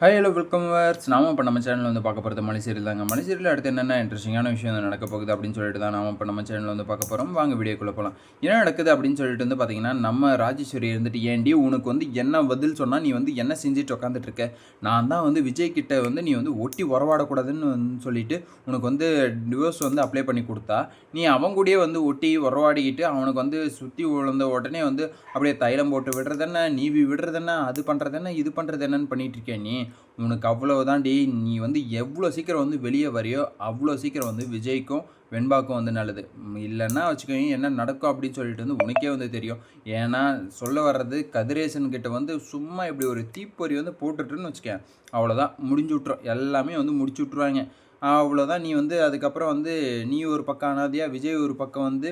High hello welcome verse நாம இப்போ நம்ம சேனலில் வந்து பார்க்க போகிறது மலைசீரியல் தாங்க. மலைசீரியல் அடுத்து என்னென்ன இன்ட்ரெஸ்டிங்கான விஷயம் வந்து நடக்க போகுது அப்படின்னு சொல்லிட்டு தான் நாம இப்போ நம்ம சேனலில் வந்து பார்க்க போகிறோம் வாங்க வீடியோக்குள்ளே போகலாம் என்ன நடக்குது அப்படின்னு சொல்லிட்டு வந்து பார்த்தீங்கன்னா நம்ம ராஜேஸ்வரி இருந்துட்டு ஏன்டி உனக்கு வந்து என்ன பதில் சொன்னால் நீ வந்து என்ன செஞ்சுட்டு உட்காந்துட்டு இருக்க? நான் தான் வந்து விஜய் கிட்ட வந்து நீ வந்து ஒட்டி உறவாடக்கூடாதுன்னு வந்து சொல்லிட்டு உனக்கு வந்து டிவோர்ஸ் வந்து அப்ளை பண்ணி கொடுத்தா நீ அவன் கூடயே வந்து ஒட்டி உறவாடிக்கிட்டு அவனுக்கு வந்து சுற்றி விழுந்த உடனே வந்து அப்படியே தைலம் போட்டு விடுறதென்ன நீவி விடுறதென்ன அது பண்ணுறதென்ன இது பண்ணுறது என்னன்னு பண்ணிகிட்டு இருக்கேன் நீ? உனக்கு அவ்வளோதான் டி நீ வந்து எவ்வளோ சீக்கிரம் வந்து வெளியே வரையோ அவ்வளோ சீக்கிரம் வந்து விஜய்க்கும் வெண்பாக்கும் வந்து நல்லது. இல்லைன்னா வச்சுக்கோங்க என்ன நடக்கும் அப்படின்னு சொல்லிட்டு வந்து உனக்கே வந்து தெரியும். ஏன்னா சொல்ல வர்றது கதிரேசன் கிட்ட வந்து சும்மா இப்படி ஒரு தீப்பொறி வந்து போட்டுட்டுன்னு வச்சுக்கேன். அவ்வளோதான் முடிஞ்சு விட்ரும் எல்லாமே வந்து முடிச்சு விட்ருவாங்க அவ்வளோதான் நீ வந்து அதுக்கப்புறம் வந்து நீ ஒரு பக்கம் அனாதையா விஜய் ஒரு பக்கம் வந்து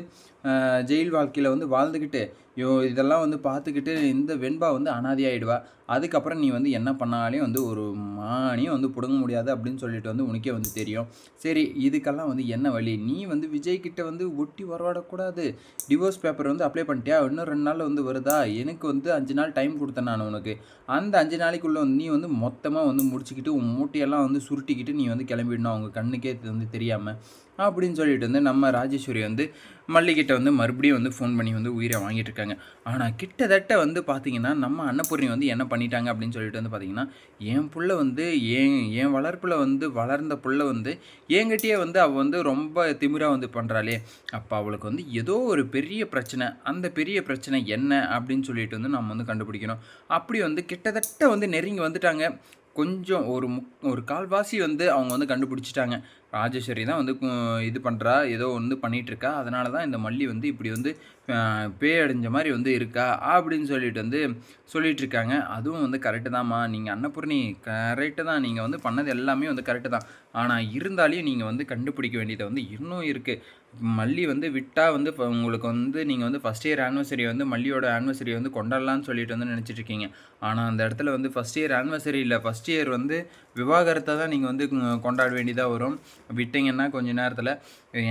ஜெயில் வாழ்க்கையில் வந்து வாழ்ந்துக்கிட்டு யோ இதெல்லாம் வந்து பார்த்துக்கிட்டு இந்த வெண்பா வந்து அனாதையாயிடுவா. அதுக்கப்புறம் நீ வந்து என்ன பண்ணாலையும் வந்து ஒரு மானியும் வந்து பிடுங்க முடியாது அப்படின்னு சொல்லிட்டு வந்து உனக்கே வந்து தெரியும். சரி இதுக்கெல்லாம் வந்து என்ன வழி? நீ வந்து விஜய்கிட்ட வந்து ஒட்டி வரவாடக்கூடாது. டிவோர்ஸ் பேப்பர் வந்து அப்ளை பண்ணிட்டியா? இன்னும் ரெண்டு நாளில் வந்து வருதா? எனக்கு வந்து அஞ்சு நாள் டைம் கொடுத்தேன் நான் உனக்கு. அந்த அஞ்சு நாளைக்குள்ளே வந்து நீ வந்து மொத்தமாக வந்து முடிச்சுக்கிட்டு உன் மூட்டையெல்லாம் வந்து சுருட்டிக்கிட்டு நீ வந்து கிளம்பிடணும். அவங்க கண்ணுக்கே இது வந்து தெரியாமல் அப்படின்னு சொல்லிட்டு வந்து நம்ம ராஜேஸ்வரி வந்து மல்லிகிட்ட வந்து மறுபடியும் வந்து ஃபோன் பண்ணி வந்து உயிரை வாங்கிட்டு இருக்காங்க. ஆனால் கிட்டத்தட்ட வந்து பார்த்தீங்கன்னா நம்ம அன்னபூர்ணி வந்து என்ன பண்ணிட்டாங்க அப்படின்னு சொல்லிட்டு வந்து பார்த்தீங்கன்னா என் புள்ள வந்து என் என் வளர்ப்பில் வந்து வளர்ந்த புள்ள வந்து என்கிட்டயே வந்து அவள் வந்து ரொம்ப திமிரா வந்து பண்ணுறாளே அப்போ அவளுக்கு வந்து ஏதோ ஒரு பெரிய பிரச்சனை அந்த பெரிய பிரச்சனை என்ன அப்படின்னு சொல்லிட்டு வந்து நம்ம வந்து கண்டுபிடிக்கணும். அப்படி வந்து கிட்டத்தட்ட வந்து நெருங்கி வந்துட்டாங்க. கொஞ்சம் ஒரு முக் ஒரு கால்வாசி வந்து அவங்க வந்து கண்டுபிடிச்சிட்டாங்க. ராஜேஸ்வரி தான் வந்து இது பண்ணுறா ஏதோ வந்து பண்ணிகிட்ருக்கா இருக்கா அதனால தான் இந்த மல்லி வந்து இப்படி வந்து பேய் அடைஞ்ச மாதிரி வந்து இருக்கா அப்படின்னு சொல்லிட்டு வந்து சொல்லிகிட்ருக்காங்க அதுவும் வந்து கரெக்டு தான்மா. நீங்கள் அன்னபூர்ணி கரெக்டு தான். நீங்கள் வந்து பண்ணது எல்லாமே வந்து கரெக்டு தான். ஆனால் இருந்தாலையும் நீங்கள் வந்து கண்டுபிடிக்க வேண்டியது வந்து இன்னும் இருக்குது மல்லி வந்து விட்டால் வந்து இப்போ உங்களுக்கு வந்து நீங்கள் வந்து ஃபஸ்ட் இயர் ஆனிவர்சரி வந்து மல்லியோட ஆனிவர்சரி வந்து கொண்டாடலாம்னு சொல்லிட்டு வந்து நினச்சிட்ருக்கீங்க ஆனால் அந்த இடத்துல வந்து ஃபஸ்ட் இயர் ஆனிவர்சரி இல்லை. ஃபஸ்ட் இயர் வந்து விவாகரத்தை தான் நீங்கள் வந்து கொண்டாட வேண்டியதாக வரும். விட்டிங்கன்னா கொஞ்ச நேரத்தில்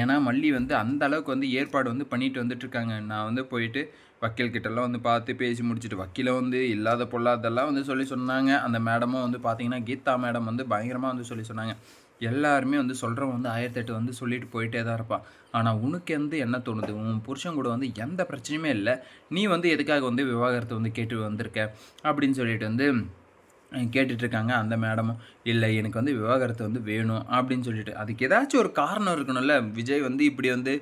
ஏன்னா மல்லி வந்து அந்த அளவுக்கு வந்து ஏற்பாடு வந்து பண்ணிட்டு வந்துட்டுருக்காங்க. நான் வந்து போயிட்டு வக்கீல் கிட்டலாம் வந்து பார்த்து பேசி முடிச்சுட்டு வக்கீலை வந்து இல்லாத பொல்லாதெல்லாம் வந்து சொல்லி சொன்னாங்க. அந்த மேடமும் வந்து பார்த்தீங்கன்னா கீதா மேடம் வந்து பயங்கரமாக வந்து சொல்லி சொன்னாங்க. எல்லாருமே வந்து சொல்கிறவன் வந்து ஆயிரத்தெட்டு வந்து சொல்லிட்டு போயிட்டே தான் இருப்பான் ஆனால் உனக்கு வந்து என்ன தோணுது? உன் புருஷன் கூட வந்து எந்த பிரச்சனையுமே இல்லை. நீ வந்து எதுக்காக வந்து விவாகரத்தை வந்து கேட்டு வந்திருக்க? அப்படின்னு சொல்லிட்டு வந்து கேட்டுட்ருக்காங்க இருக்காங்க அந்த மேடமும். இல்லை எனக்கு வந்து விவாகரத்து வந்து வேணும் அப்படின்னு சொல்லிட்டு. அதுக்கு ஏதாச்சும் ஒரு காரணம் இருக்கணும்ல? விஜய் வந்து இப்படி வந்து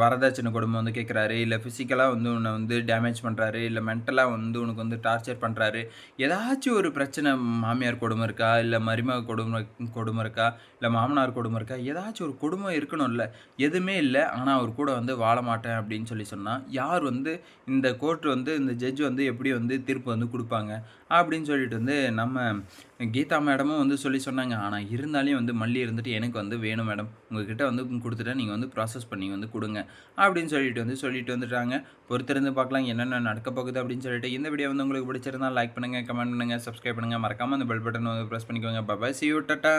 வரதட்சணை குடும்பம் வந்து கேட்குறாரு இல்லை ஃபிசிக்கலாக வந்து உன்னை வந்து டேமேஜ் பண்ணுறாரு இல்லை மென்டலாக வந்து உனக்கு வந்து டார்ச்சர் பண்ணுறாரு ஏதாச்சும் ஒரு பிரச்சனை மாமியார் கொடுமை இருக்கா? இல்லை மருமக கொடுமை கொடுமை இருக்கா? இல்லை மாமனார் கொடுமை இருக்கா? ஏதாச்சும் ஒரு குடும்பம் இருக்கணும்ல? எதுவுமே இல்லை. ஆனால் அவர் கூட வந்து வாழ மாட்டேன் அப்படின்னு சொல்லி சொன்னால் யார் வந்து இந்த கோர்ட் வந்து இந்த ஜட்ஜ் வந்து எப்படி வந்து தீர்ப்பு வந்து கொடுப்பாங்க? அப்படின்னு சொல்லிட்டு வந்து நம்ம கீதா மேடமும் வந்து சொல்லி சொன்னாங்க ஆனால் இருந்தாலையும் வந்து மல்லி இருந்துட்டு எனக்கு வந்து வேணும் மேடம். உங்ககிட்ட வந்து கொடுத்துட்டா நீங்கள் வந்து ப்ராசஸ் பண்ணி வந்து கொடுங்க. அப்படின்னு சொல்லிட்டு வந்து சொல்லிட்டு வந்துட்டாங்க. பொறுத்திருந்து பார்க்கலாம் என்னென்ன நடக்க போகுது அப்படின்னு சொல்லிட்டு. இந்த வீடியோ வந்து உங்களுக்கு பிடிச்சிருந்தா லைக் பண்ணுங்கள் கமெண்ட் பண்ணுங்கள் சப்ஸ்கிரைப் பண்ணுங்கள் மறக்காமல் அந்த பெல் பட்டன் வந்து ப்ரெஸ் பண்ணிக்கோங்க. பாபாய் சி யூ டட்டா